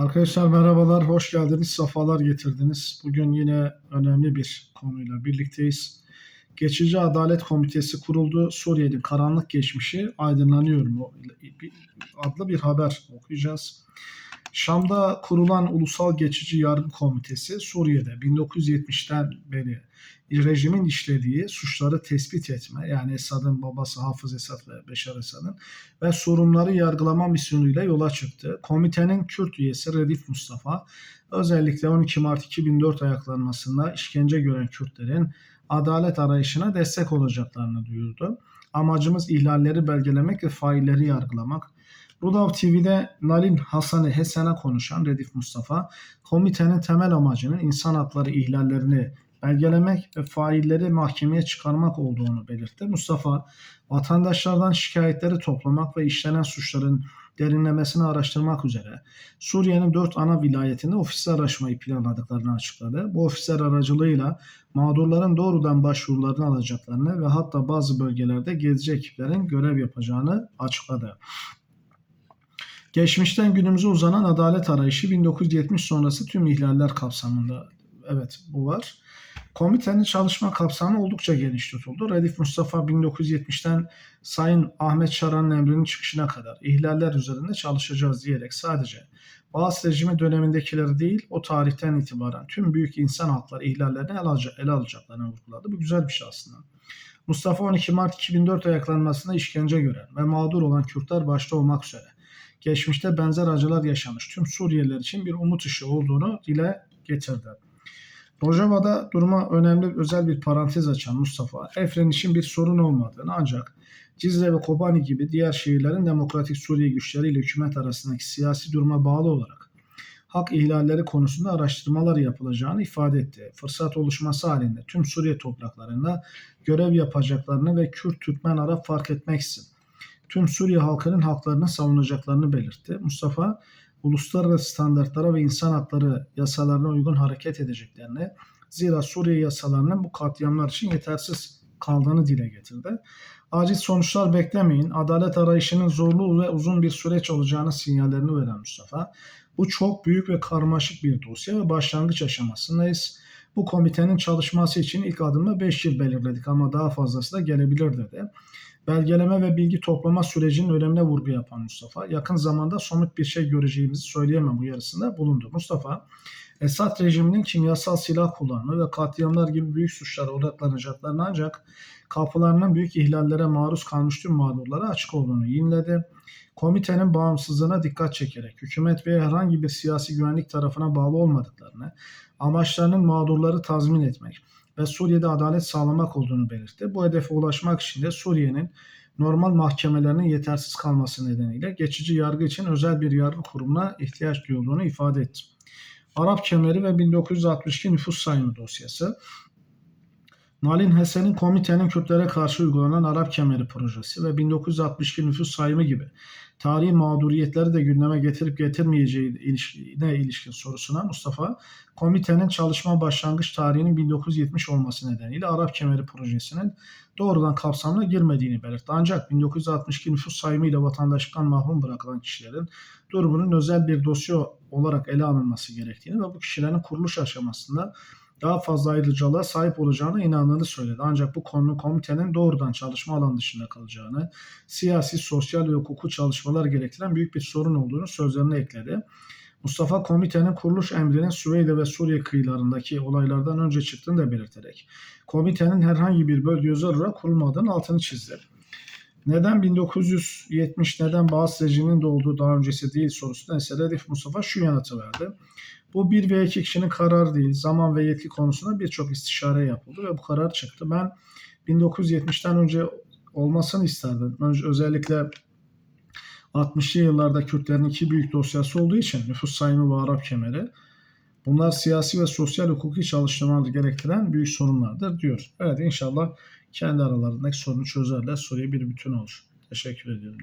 Arkadaşlar merhabalar, hoş geldiniz, safalar getirdiniz. Bugün yine önemli bir konuyla birlikteyiz. Geçici Adalet Komitesi kuruldu. Suriye'nin karanlık geçmişi aydınlanıyor mu? adlı bir haber okuyacağız. Şam'da kurulan Ulusal Geçici Yargı Komitesi Suriye'de 1970'ten beri rejimin işlediği suçları tespit etme yani Esad'ın babası Hafız Esad ve Beşar Esad'ın ve sorunları yargılama misyonuyla yola çıktı. Komitenin Kürt üyesi Redif Mustafa özellikle 12 Mart 2004 ayaklanmasında işkence gören Kürtlerin adalet arayışına destek olacaklarını duyurdu. Amacımız ihlalleri belgelemek ve failleri yargılamak. Rudav TV'de Nalin Hasan'ı Hesen'e konuşan Redif Mustafa, komitenin temel amacının insan hakları ihlallerini belgelemek ve failleri mahkemeye çıkarmak olduğunu belirtti. Mustafa, vatandaşlardan şikayetleri toplamak ve işlenen suçların derinlemesini araştırmak üzere Suriye'nin dört ana vilayetinde ofisler açmayı planladıklarını açıkladı. Bu ofisler aracılığıyla mağdurların doğrudan başvurularını alacaklarını ve hatta bazı bölgelerde gezici ekiplerin görev yapacağını açıkladı. Geçmişten günümüze uzanan adalet arayışı 1970 sonrası tüm ihlaller kapsamında. Evet bu var. Komitenin çalışma kapsamı oldukça geniş tutuldu. Redif Mustafa 1970'ten Sayın Ahmet Şaran'ın emrinin çıkışına kadar ihlaller üzerinde çalışacağız diyerek sadece Bağız rejimi dönemindekileri değil o tarihten itibaren tüm büyük insan hakları ihlallerini ele, alacak, ele alacaklarını vurguladı. Bu güzel bir şey aslında. Mustafa 12 Mart 2004 ayaklanmasında işkence gören ve mağdur olan Kürtler başta olmak üzere geçmişte benzer acılar yaşamış tüm Suriyeliler için bir umut ışığı olduğunu dile getirdi. Rojava'da duruma önemli özel bir parantez açan Mustafa, Efren için bir sorun olmadığını ancak Cizre ve Kobani gibi diğer şehirlerin Demokratik Suriye güçleriyle hükümet arasındaki siyasi duruma bağlı olarak hak ihlalleri konusunda araştırmalar yapılacağını ifade etti. Fırsat oluşması halinde tüm Suriye topraklarında görev yapacaklarını ve Kürt, Türkmen, Arap fark etmeksizin tüm Suriye halkının haklarını savunacaklarını belirtti. Mustafa, uluslararası standartlara ve insan hakları yasalarına uygun hareket edeceklerini, zira Suriye yasalarının bu katliamlar için yetersiz kaldığını dile getirdi. Acil sonuçlar beklemeyin, adalet arayışının zorlu ve uzun bir süreç olacağını sinyallerini veren Mustafa, bu çok büyük ve karmaşık bir dosya ve başlangıç aşamasındayız. Bu komitenin çalışması için ilk adımda 5 yıl belirledik ama daha fazlası da gelebilir dedi. Belgeleme ve bilgi toplama sürecinin önemine vurgu yapan Mustafa, yakın zamanda somut bir şey göreceğimizi söyleyemem uyarısında bulundu. Mustafa, Esad rejiminin kimyasal silah kullanımı ve katliamlar gibi büyük suçlara odaklanacaklarını ancak kapılarının büyük ihlallere maruz kalmış tüm mağdurlara açık olduğunu yinledi. Komitenin bağımsızlığına dikkat çekerek hükümet veya herhangi bir siyasi güvenlik tarafına bağlı olmadıklarını, amaçlarının mağdurları tazmin etmek, ve Suriye'de adalet sağlamak olduğunu belirtti. Bu hedefe ulaşmak için de Suriye'nin normal mahkemelerinin yetersiz kalması nedeniyle geçici yargı için özel bir yargı kurumuna ihtiyaç duyulduğunu ifade etti. Arap kemeri ve 1962 nüfus sayımı dosyası. Nalin Hesen'in komitenin Kürtlere karşı uygulanan Arap kemeri projesi ve 1962 nüfus sayımı gibi tarihi mağduriyetleri de gündeme getirip getirmeyeceği ilişkine ilişkin sorusuna Mustafa, komitenin çalışma başlangıç tarihinin 1970 olması nedeniyle Arap Kemeri projesinin doğrudan kapsamına girmediğini belirtti. Ancak 1962 nüfus sayımı ile vatandaşlıktan mahrum bırakılan kişilerin durumunun özel bir dosya olarak ele alınması gerektiğini ve bu kişilerin kuruluş aşamasında daha fazla ayrıcalığa sahip olacağına inandığını söyledi. Ancak bu konu komitenin doğrudan çalışma alanı dışında kalacağını, siyasi, sosyal ve hukuku çalışmalar gerektiren büyük bir sorun olduğunu sözlerine ekledi. Mustafa komitenin kuruluş emrinin Suriye ve Suriye kıyılarındaki olaylardan önce çıktığını da belirterek komitenin herhangi bir bölge özel olarak kurulmadığının altını çizdi. Neden 1970 neden Bağız rejiminin doğduğu daha öncesi değil sorusuna ise Redif Mustafa şu yanıtı verdi. Bu bir veya iki kişinin kararı değil. Zaman ve yetki konusunda birçok istişare yapıldı ve bu karar çıktı. Ben 1970'ten önce olmasını isterdim. Önce özellikle 60'lı yıllarda Kürtlerin iki büyük dosyası olduğu için nüfus sayımı ve Arap kemeri. Bunlar siyasi ve sosyal hukuki çalışmalar gerektiren büyük sorunlardır diyor. Evet inşallah kendi aralarındaki sorunu çözerler. Soruyu bir bütün olur. Teşekkür ediyorum.